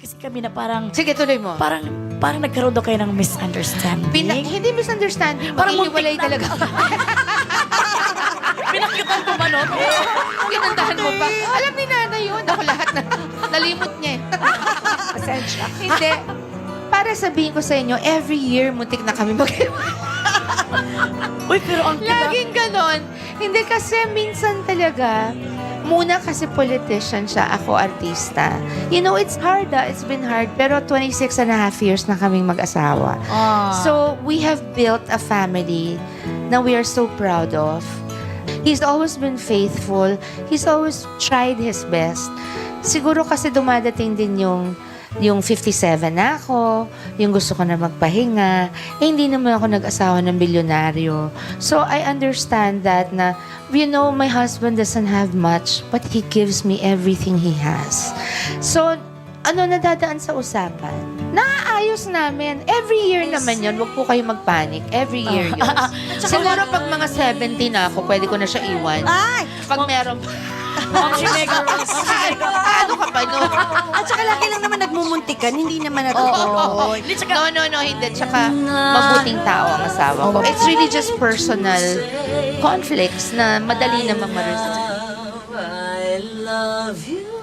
kasi kami na parang, Sige, tuloy mo. parang, parang nagkaroon daw kayo ng misunderstanding. Pina- hindi misunderstanding. Parang Maghihiwalay muntik talaga. Pinakitan ko ba nun? Pinandahan mo pa. Alam ni nanay yun. Ako lahat na. Nalimot niya eh. Pasensya. Hindi. Para sabihin ko sa inyo, every year muntik na kami mag Uy, pero ang kita. Laging ganon. Hindi kasi minsan talaga, muna kasi politician siya, ako artista. You know, it's hard ah. It's been hard. Pero 26 and a half years na kaming mag-asawa. Ah. So, we have built a family na we are so proud of. He's always been faithful. He's always tried his best. Siguro kasi dumadating din yung yung 57 na ako, yung gusto ko na magpahinga, eh, hindi naman ako nag-asawa ng bilyonaryo. So, I understand that na, you know, my husband doesn't have much, but he gives me everything he has. So, ano nadadaan sa usapan? Naaayos namin. Every year naman yun. Huwag po kayo magpanik. Every year yun. Siguro pag mga 70 na ako, pwede ko na siya iwan. Ay! Pag meron, Ma'am si Mega Rose. nagmumuntikan, hindi naman natutuloy. No, no, no, hindi. Tsaka, mabuting tao ang asawa ko. It's really just personal conflicts na madali na mamaris. I love you.